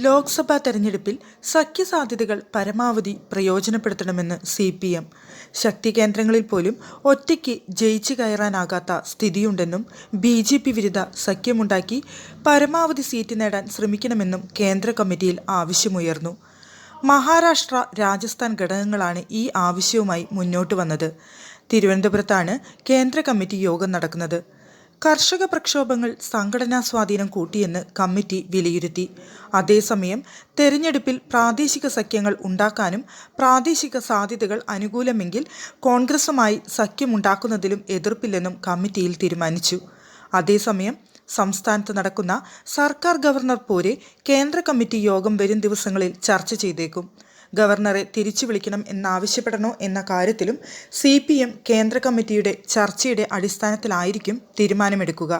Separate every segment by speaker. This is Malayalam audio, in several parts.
Speaker 1: ലോക്സഭാ തെരഞ്ഞെടുപ്പിൽ സഖ്യസാധ്യതകൾ പരമാവധി പ്രയോജനപ്പെടുത്തണമെന്ന് സി പി എം ശക്തി കേന്ദ്രങ്ങളിൽ പോലും ഒറ്റയ്ക്ക് ജയിച്ചു കയറാനാകാത്ത സ്ഥിതിയുണ്ടെന്നും ബി ജെ പി വിരുദ്ധ സഖ്യമുണ്ടാക്കി പരമാവധി സീറ്റ് നേടാൻ ശ്രമിക്കണമെന്നും കേന്ദ്ര കമ്മിറ്റിയിൽ ആവശ്യമുയർന്നു. മഹാരാഷ്ട്ര രാജസ്ഥാൻ ഘടകങ്ങളാണ് ഈ ആവശ്യവുമായി മുന്നോട്ട് വന്നത്. തിരുവനന്തപുരത്താണ് കേന്ദ്ര കമ്മിറ്റി യോഗം നടക്കുന്നത്. കർഷക പ്രക്ഷോഭങ്ങൾ സംഘടനാ സ്വാധീനം കൂട്ടിയെന്ന് കമ്മിറ്റി വിലയിരുത്തി. അതേസമയം തെരഞ്ഞെടുപ്പിൽ പ്രാദേശിക സഖ്യങ്ങൾ ഉണ്ടാക്കാനും പ്രാദേശിക സാധ്യതകൾ അനുകൂലമെങ്കിൽ കോൺഗ്രസുമായി സഖ്യമുണ്ടാക്കുന്നതിലും എതിർപ്പില്ലെന്നും കമ്മിറ്റിയിൽ തീരുമാനിച്ചു. അതേസമയം സംസ്ഥാനത്ത് നടക്കുന്ന സർക്കാർ ഗവർണർ പോരെ കേന്ദ്ര കമ്മിറ്റി യോഗം വരും ദിവസങ്ങളിൽ ചർച്ച ചെയ്തേക്കും. ഗവർണറെ തിരിച്ചു വിളിക്കണം എന്നാവശ്യപ്പെടണോ എന്ന കാര്യത്തിലും സി പി എം കേന്ദ്ര കമ്മിറ്റിയുടെ ചർച്ചയുടെ അടിസ്ഥാനത്തിലായിരിക്കും തീരുമാനമെടുക്കുക.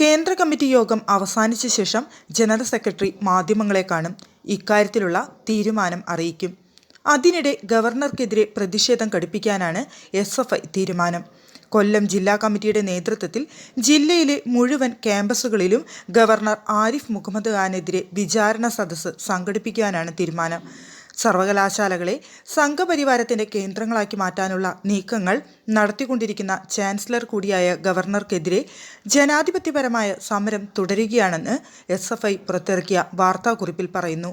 Speaker 1: കേന്ദ്ര കമ്മിറ്റി യോഗം അവസാനിച്ച ശേഷം ജനറൽ സെക്രട്ടറി മാധ്യമങ്ങളെ കാണും. ഇക്കാര്യത്തിലുള്ള തീരുമാനം അറിയിക്കും. അതിനിടെ ഗവർണർക്കെതിരെ പ്രതിഷേധം ഘടിപ്പിക്കാനാണ് എസ് തീരുമാനം. കൊല്ലം ജില്ലാ കമ്മിറ്റിയുടെ നേതൃത്വത്തിൽ ജില്ലയിലെ മുഴുവൻ ക്യാമ്പസുകളിലും ഗവർണർ ആരിഫ് മുഹമ്മദ് ഖാനെതിരെ വിചാരണ സദസ്സ് സംഘടിപ്പിക്കാനാണ് തീരുമാനം. സർവകലാശാലകളെ സംഘപരിവാരത്തിന്റെ കേന്ദ്രങ്ങളാക്കി മാറ്റാനുള്ള നീക്കങ്ങൾ നടത്തിക്കൊണ്ടിരിക്കുന്ന ചാൻസലർ കൂടിയായ ഗവർണർക്കെതിരെ ജനാധിപത്യപരമായ സമരം തുടരുകയാണെന്ന് എസ് എഫ് ഐ പുറത്തിറക്കിയ വാർത്താക്കുറിപ്പിൽ പറയുന്നു.